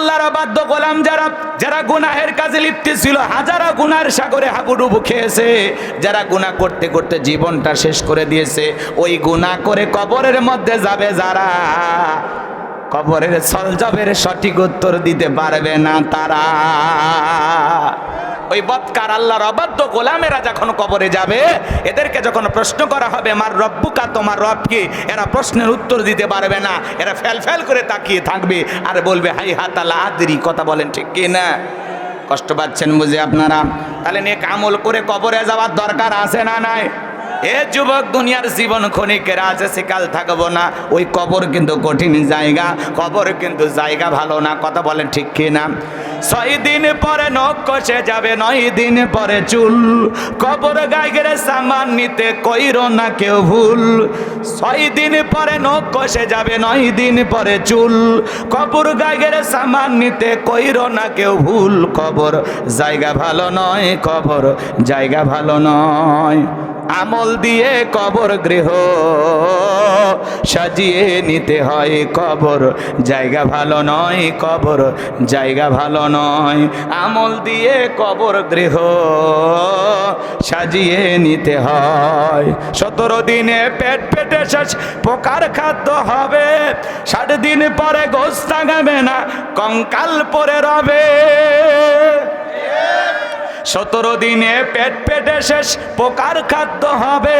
আল্লাহর বাদ্য গোলাম যারা যারা গুনাহের কাজে লিপ্ত ছিল, হাজারা গুনার সাগরে হাবুডুবু খেয়েছে, যারা গুনাহ করতে করতে জীবনটা শেষ করে দিয়েছে, ওই গুনাহ করে কবরের মধ্যে যাবে যারা, কবরের সলজবের সঠিক উত্তর দিতে পারবে না তারা। ওই বৎকার আল্লাহর অবাধ্য গোলামেরা যখন কবরে যাবে, এদেরকে যখন প্রশ্ন করা হবে, মার রব্বুকা, তোমার রব কি? এরা প্রশ্নের উত্তর দিতে পারবে না। এরা ফেল ফেল করে তাকিয়ে থাকবে আর বলবে, হাই হাত হাতালা আদরি, কথা বলেন ঠিক কি না? কষ্ট পাচ্ছেন বুঝে আপনারা? তাহলে নেক কামল করে কবরে যাওয়ার দরকার আছে না নাই? এ যুবক, দুনিয়ার জীবন ক্ষণিকের আছে সেকাল থাকব না। ওই কবর কিন্তু কঠিন জায়গা, কবর কিন্তু জায়গা ভালো না, কথা বলেন ঠিক কি না? ছয় দিন পরে নখ কষে যাবে, নয় দিন পরে চুল। কবর গাইগের সামান নিতে কইর না কেউ ভুল। ছয় দিন পরে নখ কষে যাবে, নয় দিন পরে চুল। কবর গাইগের সামান নিতে কইর না কেউ ভুল। কবর জায়গা ভালো নয়, কবর জায়গা ভালো নয়। আমল দিয়ে কবর গৃহ সাজিয়ে নিতে হয় কবর। জায়গা ভালো নয় কবর, জায়গা ভালো নয়। আমল দিয়ে কবর গৃহ সাজিয়ে নিতে হয়। সতেরো দিনে পেট পেটে শেষ, পোকার খাদ্য হবে। ষাট দিন পরে গোস টাঙাবে না, কঙ্কাল পরে রবে। সতেরো দিনে পেট পেটে শেষ, পোকার খাদ্য হবে।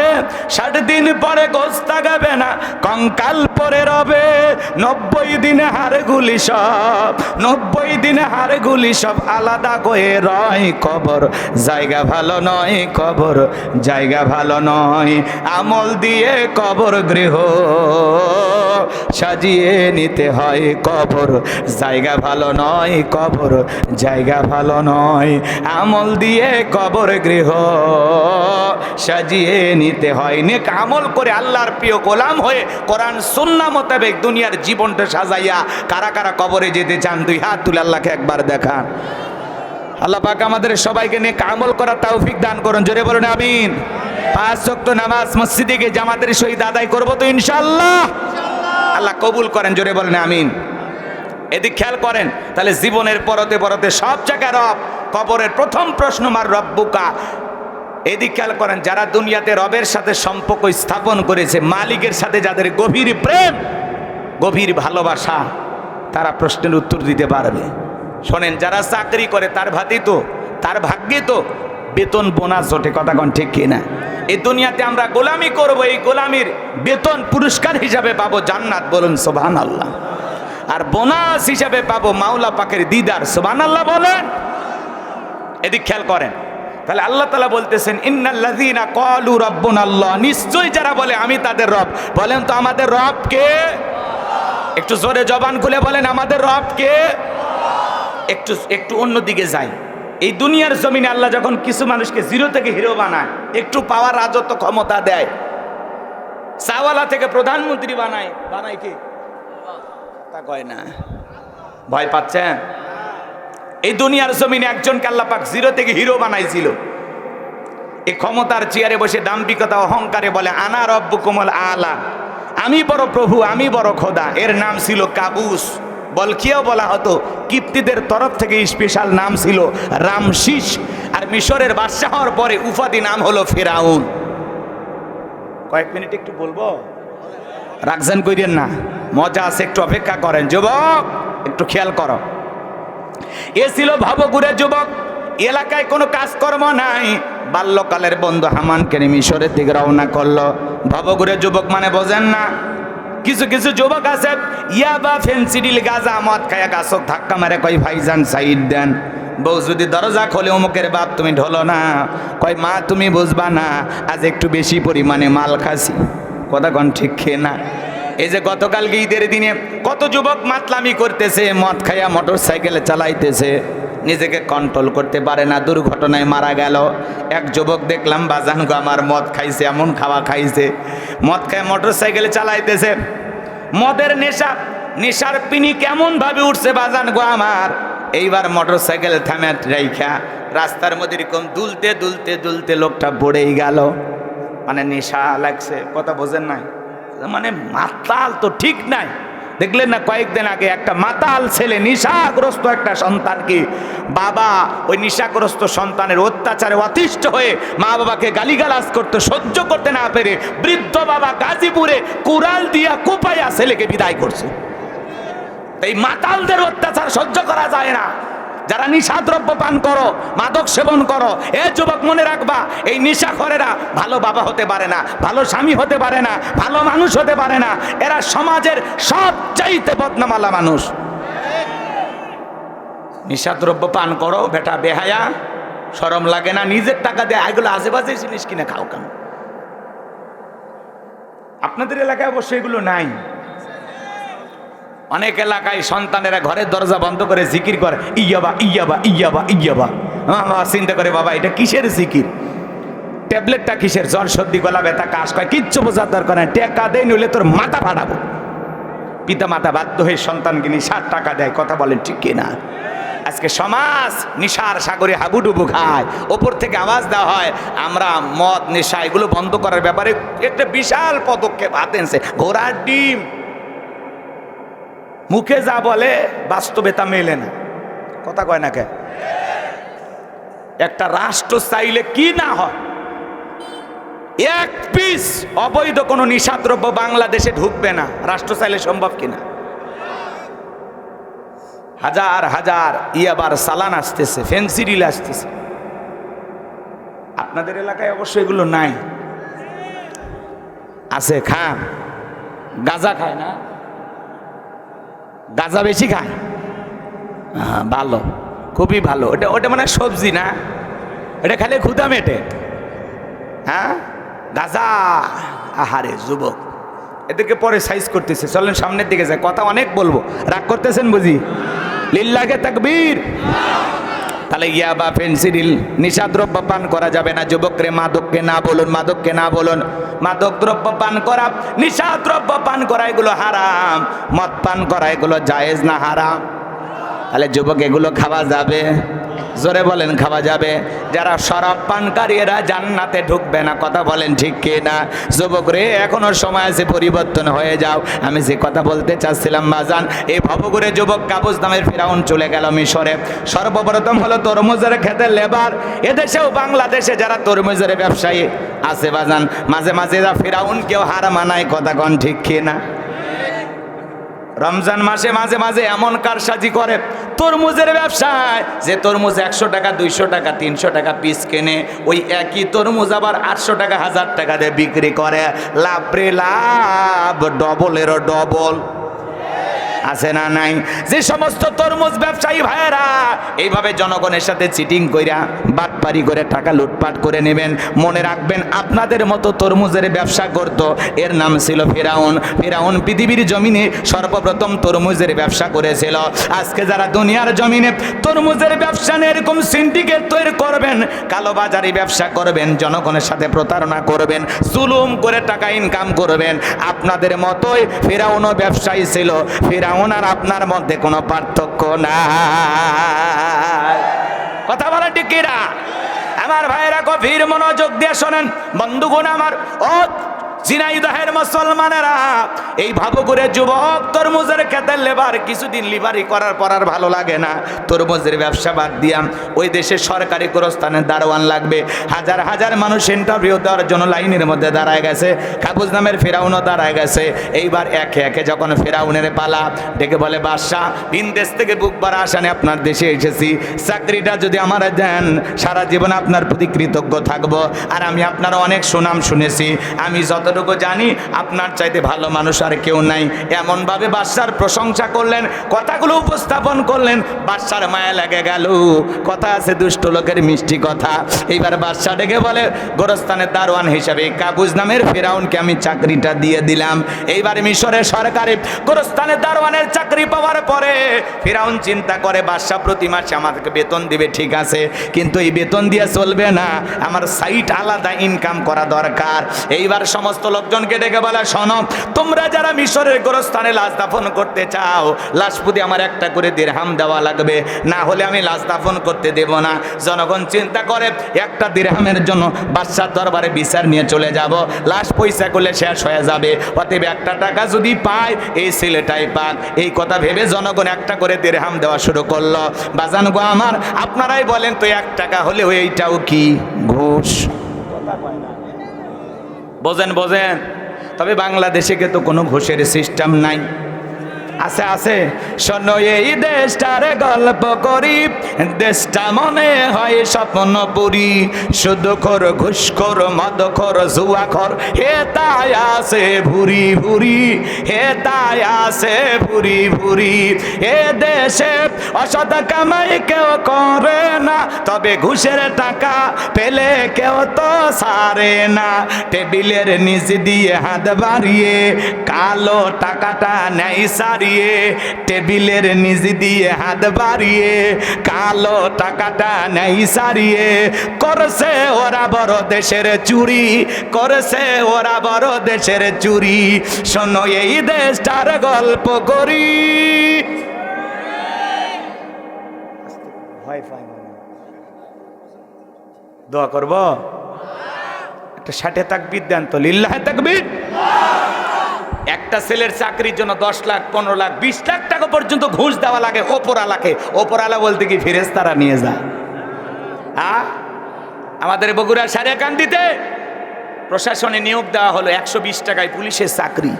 ষাট দিন পরে গোস তাগাবে না, কঙ্কাল পরে রবে। নব্বই দিনে হাড়গুলি সব, নব্বই দিনে হাড়গুলি সব আলাদা করে রয় কবর। জায়গা ভালো নয় কবর, জায়গা ভালো নয়, আমল দিয়ে কবর গৃহ। সাজিয়ে নিতে হয় কবর, জায়গা ভালো নয় কবর, জায়গা ভালো নয়, আমল দিয়ে কবর গৃহ সাজিয়ে নিতে হয়। নেক আমল করে আল্লাহর প্রিয় গোলাম হয়ে কোরআন, সুন্না মোতাবেক দুনিয়ার জীবনটা সাজাইয়া কারা কারা কবরে যেতে চান, দুই হাত তুলে আল্লাহকে একবার দেখান। আল্লাহ পাক আমাদের সবাইকে নিয়ে আমল করার তৌফিক দান করুন। জোরে বলুন, আমিন। পাঁচ ওয়াক্ত নামাজ মসজিদে গিয়ে জামাতের সহিত আদায় করব তো ইনশাআল্লাহ। আল্লাহ কবুল করেন, জোরে বলেন, আমিন। এদিক খেয়াল করেন, তাহলে জীবনের পরতে পরতে সব জায়গায় রব কবরের প্রথম প্রশ্ন, মার রব্বুকা? এদিক খেয়াল করেন, যারা দুনিয়াতে রবের সাথে সম্পর্ক স্থাপন করেছে, মালিকের সাথে যাদের গভীর প্রেম, গভীর ভালোবাসা, তারা প্রশ্নের উত্তর দিতে পারবে। শোনেন, যারা চাকরি করে, তার ভাতি তো, তার ভাগ্যে তো, বেতন বোনাস জোটে, কথা কন ঠিক কিনা? এই দুনিয়াতে আমরা গোলামি করব, এই গোলামির বেতন পুরস্কার হিসাবে পাবো, জান্নাত বলুন সোভান আল্লাহ আর বোনাস হিসাবে পাবো, মাওলা পাকের দিদার সোভান আল্লাহ বলেন। এদিক খেয়াল করেন। তাহলে আল্লাহ তালা বলতেছেন, ইন্নাল্লাযীনা ক্বালু রাব্বুনা আল্লাহ। নিশ্চয়ই যারা বলে, আমি তাদের রব। বলেন তো, আমাদের রব কে? একটু জোরে জবান খুলে বলেন, আমাদের রব কে? একটু একটু অন্যদিকে যাই। এই দুনিয়ার জমিনে আল্লাহ যখন কিছু মানুষকে জিরো থেকে হিরো বানায়, একটু পাওয়ার রাজত্ব ক্ষমতা দেয়। চাওয়ালা থেকে প্রধানমন্ত্রী বানায় বানায় কি? তা কয় না। ভয় পাচ্ছেন? এই দুনিয়ার জমিনে একজনকে আল্লাহ পাক জিরো থেকে হিরো বানাইছিল। এই ক্ষমতার চেয়ারে বসে দাম্পিকতা অহংকারে বলে, আনা রব্বু কোমল আলা। আমি বড় প্রভু, আমি বড় খোদা। এর নাম ছিল কাবুস। বলকিয়াও বলা হতো, কিপ্তিদের তরফ থেকে স্পেশাল নাম ছিল রামশিস। আর মিশরের বাদশাহ হওয়ার পরে উপাধি নাম হলো ফেরাউন। কয়েক মিনিট একটু বলব? রাখছেন কইরেন না, মজা আছে, একটু অপেক্ষা করেন। যুবক, একটু খেয়াল করো। এ ছিল ভাবগুড়ে যুবক। এলাকায় কোনো কাজকর্ম নাই। বাল্যকালের বন্ধু হামানকে মিশরের দিকে রওনা করল। ভবগুড়ে যুবক মানে বোঝেন না। কিছু কিছু যুবক আছে, ইয়া বা ফেন্সিডিল গাজা মদ খায়া গাছক ধাক্কা মারে কই ভাইজান সাইড দেন। বউ যদি দরজা খোলে অমুকের বাপ তুমি ঢোলো না। কয়, মা, তুমি বুঝবা না, আজ একটু বেশি পরিমাণে মাল খাসি। কথা কন ঠিক খেয়ে না? এই যে গতকালকে ঈদের দিনে কত যুবক মাতলামি করতেছে, মদ খাইয়া মোটর সাইকেলে চালাইতেছে, নিজেকে কন্ট্রোল করতে পারে না, দুর্ঘটনায় মারা গেল। এক যুবক দেখলাম, বাজান গো, আমার মদ খাইছে, এমন খাওয়া খাইছে। মদ খায় মোটর সাইকেলে চালাইতেছে। মদের নেশা, নেশার পিনি কেমন ভাবে উঠছে, বাজান গো, আমার। এইবার মোটর সাইকেল থামে রাইখা, রাস্তার মধ্যে এরকম দুলতে দুলতে দুলতে লোকটা পড়েই গেল। মানে নেশা লাগছে, কথা বোঝেন নাই? মানে মাতাল তো ঠিক নাই। দেখলেন না কয়েকদিন আগে একটা মাতাল ছেলে, নিশাগ্রস্ত একটা সন্তানকে বাবা ওই নিশাগ্রস্ত সন্তানের অত্যাচারে অতিষ্ঠ হয়ে মা বাবাকে গালিগালাজ করতে, সহ্য করতে না পেরে বৃদ্ধ বাবা গাজীপুরে কুড়াল দিয়া কুপাইয়া ছেলেকে বিদায় করছে। এই মাতালদের অত্যাচার সহ্য করা যায় না। যারা নিশাদ্রব্য পান করো, মাদক সেবন করো, এ যুবক মনে রাখবা, এই নিশাখরেরা ভালো বাবা হতে পারে না, ভালো স্বামী হতে পারে না, ভালো মানুষ হতে পারে না, এরা সমাজের সবচাইতে বদনামালা মানুষ। নিশাদ্রব্য পান করো, বেটা বেহায়া, সরম লাগে না, নিজের টাকা দিয়ে, এগুলো আশেপাশে জিনিস কিনে খাও কেন? আপনাদের এলাকায় অবশ্যই এগুলো নাই। অনেক এলাকায় সন্তানেরা ঘরের দরজা বন্ধ করে জিকির করে, ইয়াবা ইয়াবা ইয়াবা ইয়াবা। আমার চিন্তা করে, বাবা, এটা কিসের জিকির? ট্যাবলেটটা কিসের? জ্বর, সর্দি, গলা ব্যথা, কাশ, কয়, কিচ্ছু বোঝার দরকার নাই। টেকা দেয় নইলে তোর মাথা ফাটাবো। পিতা মাতা বাধ্য হয়ে সন্তানকে নিশার টাকা দেয়, কথা বলেন ঠিক কিনা আজকে সমাজ নিশার সাগরে হাবুডুবু খায়, ওপর থেকে আওয়াজ দেওয়া হয়, আমরা মদ, নেশা, এগুলো বন্ধ করার ব্যাপারে একটা বিশাল পদক্ষেপ হাতে এনেছে, ঘোড়ার ডিম। মুখে যা বলে, বাস্তবে তা মেলে না। কথা কয় না কে? একটা রাষ্ট্র চাইলে কি না হয়? এক পিস অবৈধ কোনো নিশাদ্রব্য বাংলাদেশে ঢুকবে না। রাষ্ট্র চাইলে সম্ভব কিনা হাজার হাজার, ইয়াবার সালান আসতেছে ফেন্সিডিল আসতেছে। আপনাদের এলাকায় অবশ্য এগুলো নাই। আছে, খান। গাজা খায় না? গাজা বেশি খায়? হ্যাঁ ভালো, খুবই ভালো। ওটা ওটা মানে সবজি না? এটা খালি ক্ষুদা মেটে। হ্যাঁ? গাঁজা, আহারে, যুবক। এদেরকে পরে সাইজ করতেছে। চলেন সামনের দিকে যায় কথা অনেক বলব। রাগ করতেছেন বুঝি? লিল্লাকে তাকবীর। তাহলে ইয়াবা পেন্সিডিল নিশাদ্রব্য পান করা যাবে না। যুবকরে মাদককে না বলুন, মাদককে না বলুন। মাদক দ্রব্য পান করা নিশাদ্রব্য পান করা, এগুলো হারাম। মদ পান করা, এগুলো জায়েজ না হারাম? তাহলে যুবক এগুলো খাওয়া যাবে? জোরে বলেন, খাওয়া যাবে। যারা শরাব পানকারী এরা জান্নাতে ঢুকবে না, কথা বলেন ঠিক কে না যুবক রে, এখনও সময় আছে, পরিবর্তন হয়ে যাও। আমি যে কথা বলতে চাচ্ছিলাম, বাজান, এই ভবগুরে যুবক কাবুজ নামের ফেরাউন চলে গেল মিশরে। সর্বপ্রথম হলো তরমুজের খেতে লেবার। এদেশেও বাংলাদেশে যারা তরমুজের ব্যবসায়ী আছে, বাজান, মাঝে মাঝে যা ফেরাউন কেউ হার মানায়, কথা কন ঠিক কে না রমজান মাসে মাঝে মাঝে এমন কারসাজি করে, তরমুজের ব্যবসায়, যে তরমুজ একশো টাকা, দুইশো টাকা, তিনশো টাকা পিস কেনে, ওই একই তরমুজ আবার আটশো টাকা, হাজার টাকা দিয়ে বিক্রি করে। লাভ রে লাভ ডবলেরও ডবল আছে না নাই? যে সমস্ত তরমুজ ব্যবসায়ী ভাইয়েরা, এইভাবে জনগণের সাথে চিটিং কইরা, বাটপারি করে টাকা লুটপাট করে নেবেন। মনে রাখবেন, আপনাদের মতো তরমুজের ব্যবসা করত। এর নাম ছিল ফেরাউন। ফেরাউন পৃথিবীর জমিনে সর্বপ্রথম তরমুজের ব্যবসা করেছিল। আজকে যারা দুনিয়ার জমিনে তরমুজের ব্যবসা নিয়ে এরকম সিন্ডিকেট তৈরি করবেন, কালোবাজারি ব্যবসা করবেন, জনগণের সাথে প্রতারণা করবেন, জুলুম করে টাকা ইনকাম করবেন, আপনাদের মতোই ফেরাউনও ব্যবসায়ী ছিল। ফেরাউন আর আপনার মধ্যে কোনো পার্থক্য না কথা বলা টিকিরা আমার ভাইয়েরা কফির মনোযোগ দিয়ে শোনেন। বন্ধুগুণ আমার, ও ঝিনাইদহের মুসলমানেরা, এই ভাবগুরে যুবক তরমুজের খেতে লেবার কিছুদিন লিভারি করার পর আর ভালো লাগে না। তরমুজের ব্যবসা বাদ দিয়াম ওই দেশে সরকারি গোরস্থানে দারোয়ান লাগবে। হাজার হাজার মানুষ ইন্টারভিউ দেওয়ার জন্য লাইনের মধ্যে দাঁড়ায় গেছে। কাবুজ নামের ফেরাউনও দাঁড়ায় গেছে। এইবার একে একে যখন ফেরাউনের পালা, ডেকে বলে, বাদশাহ, ভিন দেশ থেকে বুক বাড়া আসানে আপনার দেশে এসেছি। চাকরিটা যদি আমার দেন, সারা জীবন আপনার প্রতি কৃতজ্ঞ থাকব। আর আমি আপনার অনেক সুনাম শুনেছি। আমি যতটুকু জানি, আপনার চাইতে ভালো মানুষ আর কেউ নাই। এমনভাবে বাদশার প্রশংসা করলেন, কথাগুলো উপস্থাপন করলেন, বাদশার মায়া লেগে গেল। কথা আছে দুষ্ট লোকের মিষ্টি কথা। এইবার বাদশা ডেকে বলে, গোরস্থানের দারোয়ান হিসাবে কাবুজ নামের ফেরাউনকে আমি চাকরিটা দিয়ে দিলাম। এইবার মিশরের সরকারি গোরস্থানের দারোয়ানের চাকরি পাওয়ার পরে ফেরাউন চিন্তা করে বাদশা প্রতি মাসে আমাদেরকে বেতন দিবে, ঠিক আছে। কিন্তু এই বেতন দিয়ে চলবে না। আমার সাইট আলাদা ইনকাম করা দরকার। এইবার সমস্ত সমস্ত লোকজনকে ডেকে বলা, শোনো, তোমরা যারা মিশরের গোরস্থানে লাশ দাফন করতে চাও, লাশ প্রতি আমার একটা করে দিরহাম দেওয়া লাগবে। না হলে আমি লাশ দাফন করতে দেব না। জনগণ চিন্তা করে, একটা দিরহামের জন্য বাদশার দরবারে বিচার নিয়ে চলে যাব। লাশ পয়সা করলে শেষ হয়ে যাবে। অতএব একটা টাকা যদি পায়, এই ছেলেটাই পাক। এই কথা ভেবে জনগণ একটা করে দিরহাম দেওয়া শুরু করল। বাজান গো আমার, আপনারাই বলেন তো, এক টাকা হলে এইটাও কি ঘুষ? বোঝেন বোঝেন। তবে বাংলাদেশে তো কোনো ঘুষের সিস্টেম নাই। আছে আছে। শোনো, এই দেশটার গল্প করি। দেশটা মনে হয় স্বপ্ন পুরি। শুধু খর ঘুষখোর, মদখোর, জুয়াখোর, হে তাই আছে ভুরি ভুরি। হে তাই আছে ভুরি ভুরি। এ দেশে অসৎ কামাই কেউ করে না। তবে ঘুষের টাকা পেলে কেউ তো সারে না। টেবিলের নিচ দিয়ে হাত বাড়িয়ে কালো টাকাটা নেই সারিয়ে টেবিলের নিচ দিয়ে হাত বাড়িয়ে, কালো টাকাটা নেই সারিয়ে, করছে ওরা বড় দেশের চুরি, করছে ওরা বড় দেশের চুরি। শোনো, এই দেশটার গল্প করি। দোয়া করব? একটা ষাটে তাকবির দেন তো, লিল্লাহে তাকবির। একটা ছেলের চাকরির জন্য দশ লাখ, পনেরো লাখ, বিশ লাখ টাকা পর্যন্ত ঘুষ দেওয়া লাগে ওপরালাকে ওপরালা বলতে কি ফেরেস্তারা নিয়ে যায় আ? আমাদের বগুড়ার সারিয়াকান্দিতে প্রশাসনে নিয়োগ দেওয়া হলো একশো বিশ টাকায় পুলিশের চাকরি।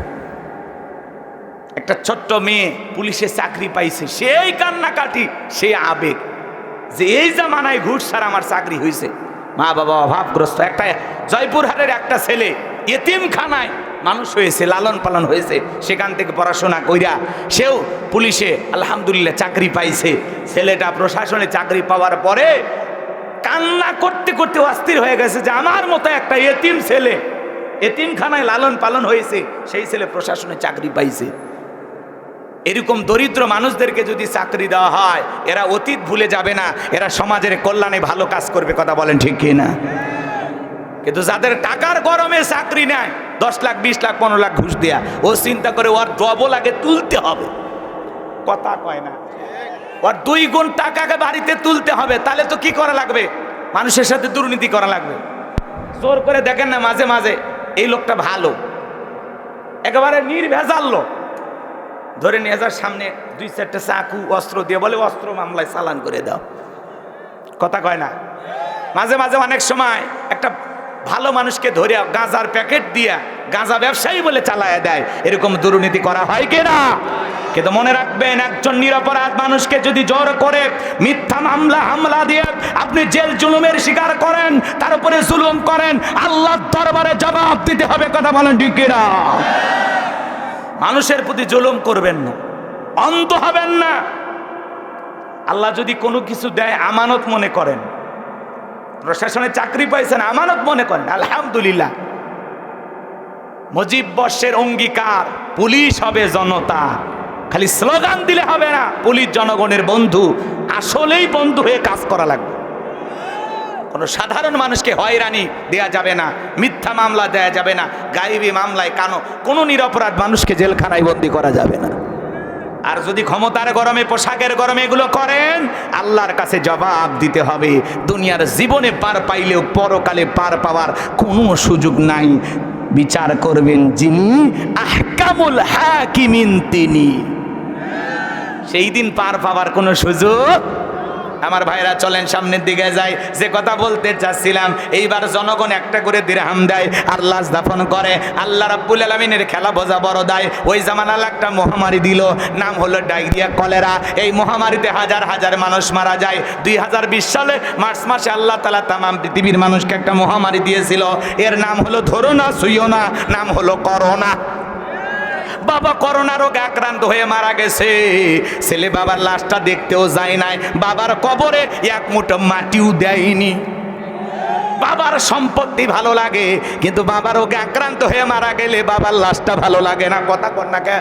একটা ছোট্ট মেয়ে পুলিশের চাকরি পাইছে। সেই কান্নাকাটি, সেই আবেগ, যে এই জামানায় ঘুষ ছাড়া আমার চাকরি হয়েছে মা বাবা অভাবগ্রস্ত। একটা জয়পুরহাটের একটা ছেলে, এতিমখানায় মানুষ হয়েছে, লালন পালন হয়েছে, সেখান থেকে পড়াশোনা কইরা সেও পুলিশে আলহামদুলিল্লাহ চাকরি পাইছে। ছেলেটা প্রশাসনে চাকরি পাওয়ার পরে কান্না করতে করতে অস্থির হয়ে গেছে যে আমার মতো একটা এতিম ছেলে এতিমখানায় লালন পালন হয়েছে, সেই ছেলে প্রশাসনে চাকরি পাইছে। এরকম দরিদ্র মানুষদেরকে যদি চাকরি দেওয়া হয়, এরা অতীত ভুলে যাবে না, এরা সমাজের কল্যাণে ভালো কাজ করবে, কথা বলেন ঠিক কি না কিন্তু যাদের টাকার গরমে চাকরি নেয় দশ লাখ, বিশ লাখ, পনেরো লাখ ঘুষ দেয়া, ও চিন্তা করে ওর ডবল আগে তুলতে হবে। কথা কয় না। ওর দুই গুণ টাকাকে বাড়িতে তুলতে হবে, তাহলে তো কি করা লাগবে? মানুষের সাথে দুর্নীতি করা লাগবে। জোর করে দেখেন না মাঝে মাঝে, এই লোকটা ভালো। একেবারে নির্ভেজাল লোক। ধরে নিয়ে যার সামনে দুই চারটা চাকু, অস্ত্র দিয়ে বলে, অস্ত্র মামলায় চালান করে দাও। কথা কয় না? মাঝে মাঝে অনেক সময় একটা ভালো মানুষকে ধরে গাঁজার প্যাকেট দিয়া গাঁজা ব্যবসায়ী বলে চালায় দেয়। এরকম দুর্নীতি করা হয় কি কিনা কিন্তু মনে রাখবেন, একজন নিরপরাধ মানুষকে যদি জোর করে মিথ্যা মামলা, হামলা দিয়ে আপনি জেল জুলুমের শিকার করেন, তার উপরে জুলুম করেন, আল্লাহর দরবারে জবাব দিতে হবে কথা বলেন কিনা? মানুষের প্রতি জুলুম করবেন না। অন্ধ হবেন না। আল্লাহ যদি কোনো কিছু দেয় আমানত মনে করেন। প্রশাসনে চাকরি পাইছেন, আমানত মনে করেন, আলহামদুলিল্লাহ। মুজিব বর্ষের অঙ্গীকার, পুলিশ হবে জনতা। খালি স্লোগান দিলে হবে না, পুলিশ জনগণের বন্ধু, আসলেই বন্ধু হয়ে কাজ করা লাগবে। কোনো সাধারণ মানুষকে হয়রানি দেয়া যাবে না, মিথ্যা মামলা দেয়া যাবে না, গাইবি মামলায় কানো, কোনো নিরপরাধ মানুষকে জেলখানায় বন্দি করা যাবে না। আর যদি ক্ষমতার গরমে, পোশাকের গরমে এগুলো করেন, আল্লাহর কাছে জবাব দিতে হবে। দুনিয়ার জীবনে পার পাইলেও পরকালে পার পাওয়ার কোনো সুযোগ নাই। বিচার করবেন যিনি, আহকামুল হাকিমিন তিনি। সেই দিন পার পাওয়ার কোনো সুযোগ আমার ভাইরা চলেন সামনের দিকে যাই। যে কথা বলতে চাচ্ছিলাম, এইবার জনগণ একটা করে দিরহাম দেয় আর লাশ দাফন করে। আল্লাহ রাব্বুল আলমিনের খেলা বোঝা বড় দেয়। ওই জামানাল একটা মহামারী দিল, নাম হলো ডায়রিয়া, কলেরা। এই মহামারীতে হাজার হাজার মানুষ মারা যায়। দুই হাজার বিশ সালে মার্চ মাসে আল্লাহ তালা তামাম পৃথিবীর মানুষকে একটা মহামারী দিয়েছিল। এর নাম হলো ধরো না শুইও না। নাম হলো করোনা। বাবা করোনা রোগে আক্রান্ত হয়ে মারা গেছে। ছেলে বাবার লাশটা দেখতেও যায় নাই। বাবার কবরে এক মুঠো মাটিও দেয়নি। বাবার সম্পত্তি ভালো লাগে, কিন্তু বাবার ওকে আক্রান্ত হয়ে মারা গেলে বাবার লাশটা ভালো লাগে না। কথা কর না কে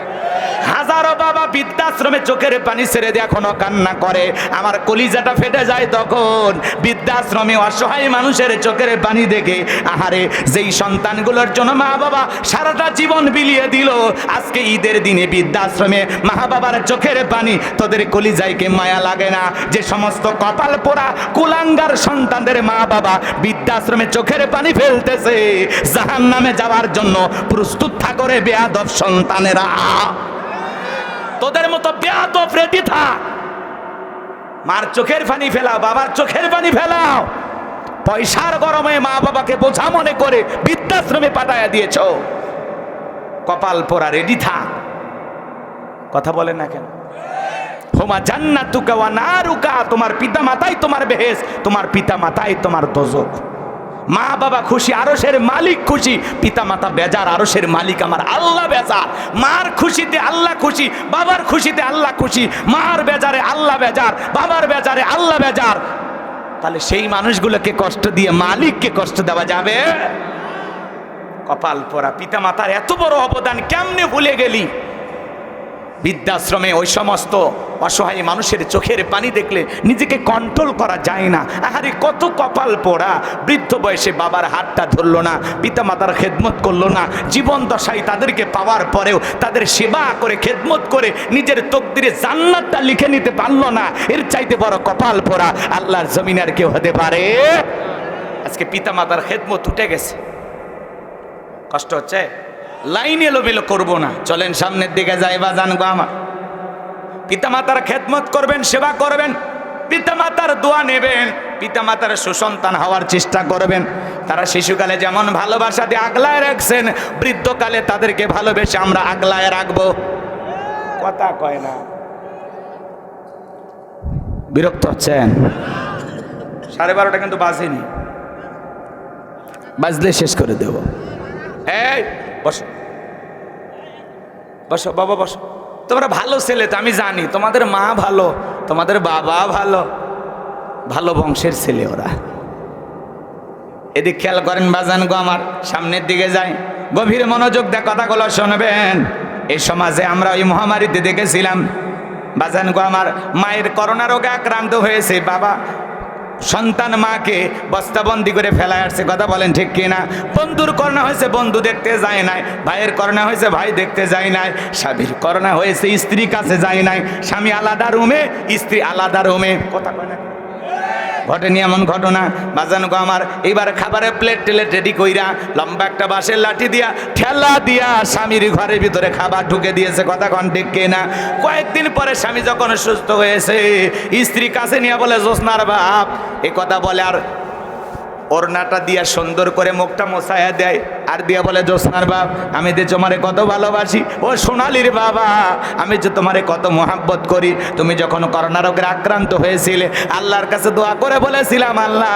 হাজারো বাবা বৃদ্ধাশ্রমে চোখের পানি ছেড়ে দিয়ে এখনও কান্না করে। আমার কলিজাটা ফেটে যায় তখন। বৃদ্ধাশ্রমে অসহায় মানুষের চোখের পানি দেখে, আহারে, যেই সন্তানগুলোর জন্য মা বাবা সারাটা জীবন বিলিয়ে দিল, আজকে ঈদের দিনে বৃদ্ধাশ্রমে মা বাবার চোখের পানি তোদের কলিজাইকে মায়া লাগে না? যে সমস্ত কপাল পোড়া কুলাঙ্গার সন্তানদের মা বাবা বৃদ্ধাশ্রমে চোখের পানি ফেলতেছে। জাহান নামে যাওয়ার জন্য প্রস্তুত থাকরে বেয়াদব সন্তানেরা। তোদের মতো বেয়াদব রেডি থাক। মার চোখের পানি ফেলাও, বাবার চোখের পানি ফেলাও। পয়সার গরমে মা বাবাকে বোঝা মনে করে বৃদ্ধাশ্রমে পাঠায়া দিয়েছ। কপাল পোড়া রেডি থাক। কথা বলেন না কেন? হোমা জান্নাতুকা ওয়া নারুকা, তোমার পিতা মাতাই তোমার বেহেস তোমার পিতা মাতাই তোমার দোজক। মা বাবা খুশি, আরশের মালিক খুশি পিতা মাতা বেজার, আরশের মালিক আমার আল্লাহ বেজার। মার খুশিতে আল্লাহ খুশি, বাবার খুশিতে আল্লাহ খুশি, মার বেজারে আল্লাহ বেজার, বাবার বেজারে আল্লাহ বেজার। তাহলে সেই মানুষগুলোকে কষ্ট দিয়ে মালিককে কষ্ট দেওয়া যাবে? কপাল পরা পিতা মাতার এত বড় অবদান, কেমনে ভুলে গেলি? বৃদ্ধাশ্রমে ওই সমস্ত অসহায় মানুষের চোখের পানি দেখলে নিজেকে কন্ট্রোল করা যায় না। আহারে, কত কপাল পোড়া। বৃদ্ধ বয়সে বাবার হাতটা ধরলো না, পিতামাতার খেদমত করল না। জীবন দশায় তাদেরকে পাওয়ার পরেও তাদের সেবা করে, খেদমত করে নিজের তকদিরে জান্নাতটা লিখে নিতে পারল না। এর চাইতে বড় কপাল পোড়া আল্লাহর জমিন আর কেউ হতে পারে? আজকে পিতামাতার খেদমত উঠে গেছে। কষ্ট হচ্ছে? লাইন এলোমেলো করব না। চলেন সামনের দিকে যাই বা জানব আমার। পিতামাতার খেদমত করবেন, সেবা করবেন, পিতামাতার দোয়া নেবেন, পিতামাতার সুসন্তান হওয়ার চেষ্টা করবেন। তারা শিশুকালে যেমন ভালোবাসা দিয়ে আগলায় রাখছেন, বৃদ্ধকালে তাদেরকে ভালোবেসে আমরা আগলায় রাখব। কথা কয় না। বিরক্ত হচ্ছেন? সাড়ে বারোটা কিন্তু বাজেনি। বাজলে শেষ করে দেব। এই, বসো। বসো, বাবা, বসো। তোমরা ভালো ছেলে তো, আমি জানি। তোমাদের মা ভালো, তোমাদের বাবা ভালো। ভালো বংশের ছেলে ওরা। এদিক খেয়াল করেন বাজান গো আমার, সামনের দিকে যাই। গভীর মনোযোগ দিয়ে কথাগুলো শুনবেন। এই সমাজে আমরা ওই মহামারীতে দেখেছিলাম। বাজান গো আমার, মায়ের করোনা রোগে আক্রান্ত হয়েছে। বাবা সন্তান মাকে বস্তাবন্দি করে ফেলায় আসছে কথা বলেন ঠিক কিনা? বন্ধুর করোনা হয়েছে বন্ধু দেখতে যায় নাই, ভাইয়ের করোনা হয়েছে ভাই দেখতে যায় নাই, স্বামীর করোনা হয়েছে স্ত্রীর কাছে যায় নাই, স্বামী আলাদা রুমে, স্ত্রী আলাদা রুমে। কথা কয় না ঘটেনি এমন ঘটনা। বাজানো গো আমার, এইবার খাবারের প্লেট টেলেট রেডি কইরা লম্বা একটা বাঁশের লাঠি দিয়া ঠেলা দিয়া স্বামীর ঘরের ভিতরে খাবার ঢুকে দিয়েছে। কথা ঠিক না কয়েকদিন পরে স্বামী যখন সুস্থ হয়েছে, স্ত্রী কাছে নিয়ে বলে, জোসনার বাপ, এ কথা বলে আর ওড়নাটা দিয়া সুন্দর করে মুখটা মোছায়া দেয়। আর দিয়া বলে, জোসনার বাপ, আমি যে তোমারে কত ভালোবাসি, ও সোনালির বাবা, আমি যে তোমারে কত মোহাব্বত করি, তুমি যখন করোনা রোগের আক্রান্ত হয়েছিলে, আল্লাহর কাছে দোয়া করে বলেছিলাম, আল্লাহ,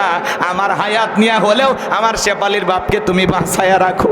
আমার হায়াত নিয়া হলেও আমার শেপালির বাপকে তুমি বাঁচায়া রাখো।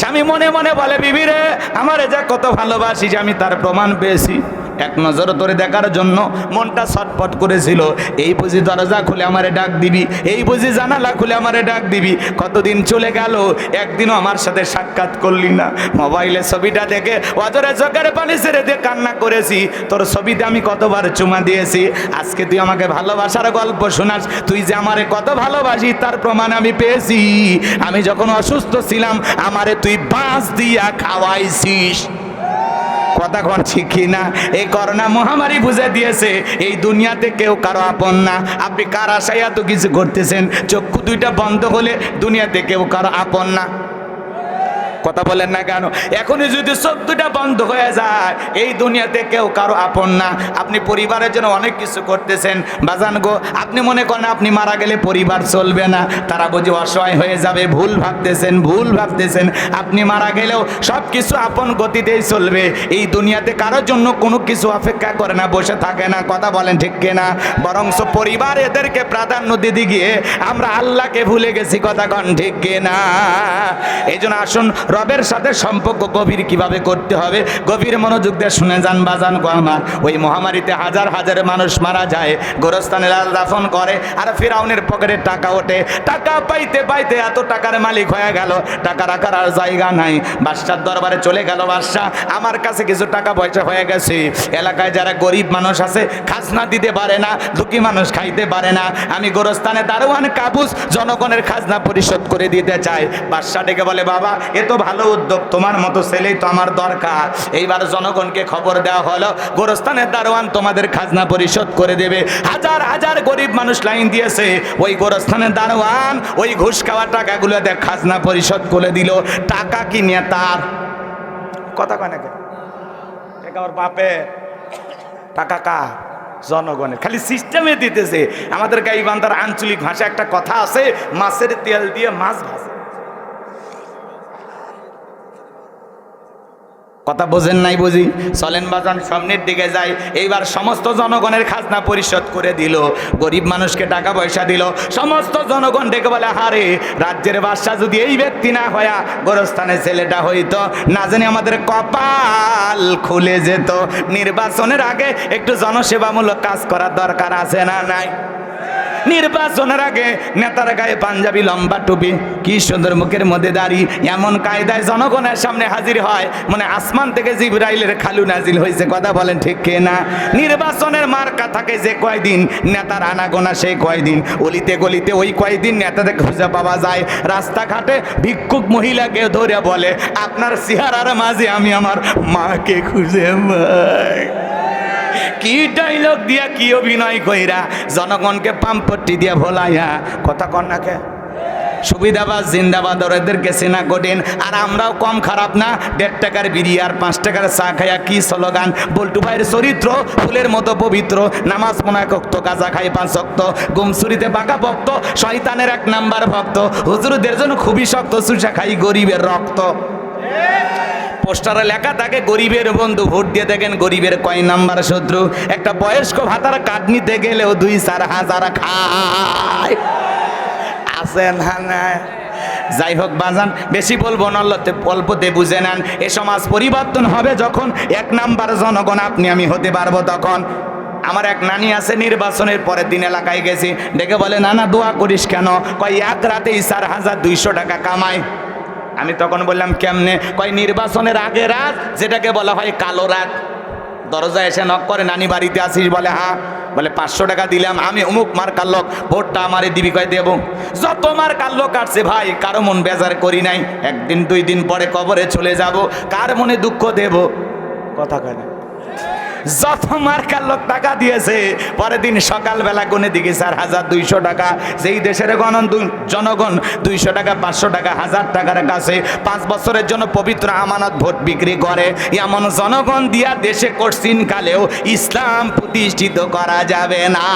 স্বামী মনে মনে বলে, বিবি রে, আমারে যা কত ভালোবাসি যে আমি তার প্রমাণ পেয়েছি। এক নজর ধরে দেখার জন্য মনটা ছটপট করেছিল। এই বুঝি দরজা খুলে আমারে ডাক দিবি? এই বুঝি জানালা খুলে আমারে ডাক দিবি? কতদিন চলে গেল? একদিনও আমার সাথে সাক্ষাৎ করলি না। মোবাইলে ছবিটা দেখে অজরে চোখের পানি ছেড়ে দিয়ে কান্না করেছি। তোর ছবিতে আমি কতবার চুমা দিয়েছি? আজকে তুই আমাকে ভালোবাসার গল্প শোনাস। তুই যে আমারে কত ভালোবাসি, তার প্রমাণ আমি পেয়েছি। আমি যখন অসুস্থ ছিলাম, আমারে তুই বাঁশ দিয়া খাওয়াইছিস। কথা কন ঠিক না এই করোনা মহামারী বুঝে দিয়েছে, এই দুনিয়াতে কেউ কারও আপন না। আপনি কার আশায় এত কিছু করতেছেন? চক্ষু দুইটা বন্ধ হলে দুনিয়াতে কেউ কারও আপন না। কথা বলেন না কেন? এখনই যদি চোখ দুটা বন্ধ হয়ে যায়, এই দুনিয়াতে কেউ কারও আপন না। আপনি পরিবারের জন্য অনেক কিছু করতেছেন। বাজান গো, আপনি মনে করেন আপনি মারা গেলে পরিবার চলবে না? তারা বুঝি অসহায় হয়ে যাবে, ভুল ভাবতেছেন ভুল ভাবতেছেন। আপনি মারা গেলেও সব কিছু আপন গতিতেই চলবে। এই দুনিয়াতে কারোর জন্য কোনো কিছু অপেক্ষা করে না, বসে থাকে না, কথা বলেন ঠিক কিনা? বরংস পরিবার এদেরকে প্রাধান্য দিতে গিয়ে আমরা আল্লাহকে ভুলে গেছি, কথা কন ঠিক কিনা? এই জন্য আসুন রবের সাথে সম্পর্ক গভীর কীভাবে করতে হবে? গভীর মনোযোগ দিয়ে শুনে যান বাজান আমার ওই মহামারীতে হাজার হাজার মানুষ মারা যায়, গোরস্থানে দাফন করে, আর ফিরাউনের পকেটে টাকা ওঠে। টাকা পাইতে পাইতে এত টাকার মালিক হয়ে গেল। টাকা রাখার আর জায়গা নাই। বাদশার দরবারে চলে গেল, বাদশাহ, আমার কাছে কিছু টাকা পয়সা হয়ে গেছে। এলাকায় যারা গরিব মানুষ আছে, খাজনা দিতে পারে না, দুঃখী মানুষ খাইতে পারে না। আমি গোরস্থানে দারোয়ান কাবুস জনগণের খাজনা পরিশোধ করে দিতে চাই। বাদশাহ ডেকে বলে, বাবা, এ তো ভালো উদ্যোগ তোমার মতো ছেলেই তো আমার দরকার। এইবার জনগণকে খবর দেওয়া হলো, গোরস্থানের দারোয়ান তোমাদের খাজনা পরিশোধ করে দেবে। হাজার হাজার গরিব মানুষ লাইন দিয়েছে, ওই গোরস্থানের দারোয়ান ওই ঘুষ খাওয়া টাকাগুলো দেখ, খাজনা পরিশোধ করে দিল। টাকা কি নেতার? কথা কয় নাকি ওর বাপে। টাকা কা জনগণের। খালি সিস্টেমে দিতেছে। আমাদের গাইবান্ধার আঞ্চলিক ভাষা একটা কথা আছে, মাছের তেল দিয়ে মাছ ভাজে। কথা বোঝেন নাই বুঝি? চলেন বাজান, সামনের দিকে যাই। এইবার সমস্ত জনগণের খাজনা পরিশোধ করে দিল। গরিব মানুষকে টাকা পয়সা দিল। সমস্ত জনগণ ডেকে বলে হারে রাজ্যের বাদশাহ যদি এই ব্যক্তি না হয়া গোরস্থানের ছেলেটা হইতো, না জানি আমাদের কপাল খুলে যেত। নির্বাচনের আগে একটু জনসেবামূলক কাজ করার দরকার আছে না নাই? নির্বাচনের আগে নেতার গায়ে পাঞ্জাবি, লম্বা টুপি, কি সুন্দর মুখের মধ্যে দাঁড়ি, এমন কায়দায় জনগণের সামনে হাজির হয় মানে আসমান থেকে জিব্রাইলের খালু নাজিল হয়েছে, কথা বলেন ঠিক কে না? নির্বাচনের মার্কা থাকে যে কয়দিন, নেতার আনাগোনা সেই কয়দিন, অলিতে গলিতে ওই কয়দিন নেতাদের খুঁজে পাওয়া যায়, রাস্তাঘাটে ভিক্ষুক মহিলাকে ধরে বলে, আপনার চেহারার মাঝে আমি আমার মাকে খুঁজে পাই। কি ডাইলগ দিয়া কি অভিনয় কইরা জনগণকে পাম্পট্টি দিয়া ভোলাইয়া? কথা কন না কে? সুবিধাবাদ জিন্দাবাদ ওদেরকে সেনা কঠিন? আর আমরাও কম খারাপ না? দেড় টাকার বিড়ি আর পাঁচ টাকার চা খাইয়া কি স্লোগান? বল্টু ভাইয়ের চরিত্র ফুলের মতো পবিত্র। নামাজ মোনায় কক্ত, গাজা খাই পাঁচ শক্ত গুমসুরিতে বাঁকা ভক্ত, শয়তানের এক নাম্বার ভক্ত। হুজুরদের জন্য খুবই শক্ত সুসা খাই গরিবের রক্ত। পোস্টারে লেখা থাকে, গরিবের বন্ধু, ভোট দিয়ে দেখেন গরিবের কয় নাম্বার শত্রু। একটা বয়স্ক ভাতার কাঠ নিতে গেলেও দুই চার হাজার খায়। আছে না না যাই হোক বাজান, বেশি বলব নল্লতে অল্পতে বুঝে নেন। এ সমাজ পরিবর্তন হবে যখন এক নাম্বার জনগণ আপনি, আমি হতে পারব তখন। আমার এক নানি আছে, নির্বাচনের পরের দিন এলাকায় গেছি। ডেকে বলে, নানা, দোয়া করিস কেন? কয়, এক রাতেই চার হাজার দুইশো টাকা কামায় আমি তখন বললাম, কেমনে? কয়, নির্বাচনের আগে রাত, যেটাকে বলা হয় কালো রাত। দরজা এসে নক করে, নানি বাড়িতে আসিস বলে, হা। বলে, পাঁচশো টাকা দিলাম, আমি অমুক মার কাল্লক ভোটটা আমারে দিবি? কয়, দেব। যত মার কাল্লো কাটছে ভাই, কারও মন বেজার করি নাই, একদিন দুই দিন পরে কবরে চলে যাব, কার মনে দুঃখ দেব? কথা কয় না। যত মার্কার লোক টাকা দিয়েছে, পরের দিন সকালবেলা গুনে দিকে চার হাজার দুইশো টাকা, যেই দেশের গণন জনগণ দুইশো টাকা, পাঁচশো টাকা, হাজার টাকার কাছে পাঁচ বছরের জন্য পবিত্র আমানত ভোট বিক্রি করে। এমন জনগণ দিয়া দেশে কঠিন কালেও ইসলাম প্রতিষ্ঠিত করা যাবে না।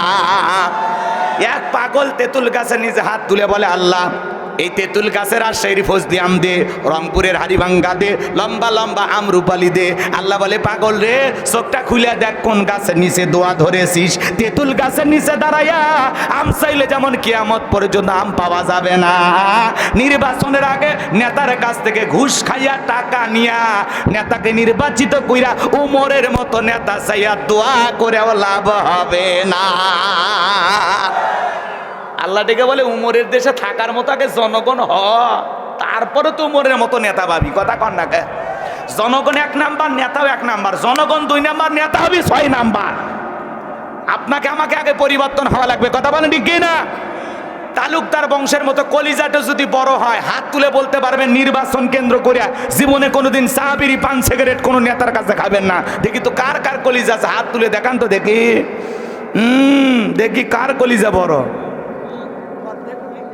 এক পাগল তেঁতুল গাছে নিজে হাত তুলে বলে, আল্লাহ এই তেঁতুল গাছের আর সেই ফজলি আম দে, রংপুরের হারিভাঙ্গা দে, লম্বা লম্বা আম রূপালি দে। আল্লাহ বলে, পাগল রে, চোখটা খুলে দেখ কোন গাছের নিচে দোয়া ধরেছিস। তেঁতুল গাছের নিচে দাঁড়াইয়া আম চাইলে যেমন কিয়ামত পর্যন্ত আম পাওয়া যাবে না। নির্বাচনের আগে নেতার কাছ থেকে ঘুষ খাইয়া টাকা নিয়া, নেতাকে নির্বাচিত কইরা উমরের মতো নেতা চাইয়া দোয়া করেও লাভ হবে না। আল্লাহ ডেকে বলে, উমরের দেশে থাকার মতো আগে জনগণ হ। তারপরে তো উমরের মতো নেতা ভাবি কথা কন না জনগণ এক নাম্বার, নেতাও এক নাম্বার। জনগণ দুই নাম্বার, নেতা হবি ছয় নাম্বার। আপনাকে, আমাকে আগে পরিবর্তন হওয়া লাগবে। কথা বলেন ঠিক না তালুকদার বংশের মতো কলিজাটা যদি বড় হয়, হাত তুলে বলতে পারবেন, নির্বাচন কেন্দ্র করিয়া জীবনে কোনোদিন বিড়ি পান সিগারেট কোনো নেতার কাছে খাবেন না। দেখি তো কার কার কলিজা আছে। হাত তুলে দেখান তো দেখি। হুম দেখি কার কলিজা বড়।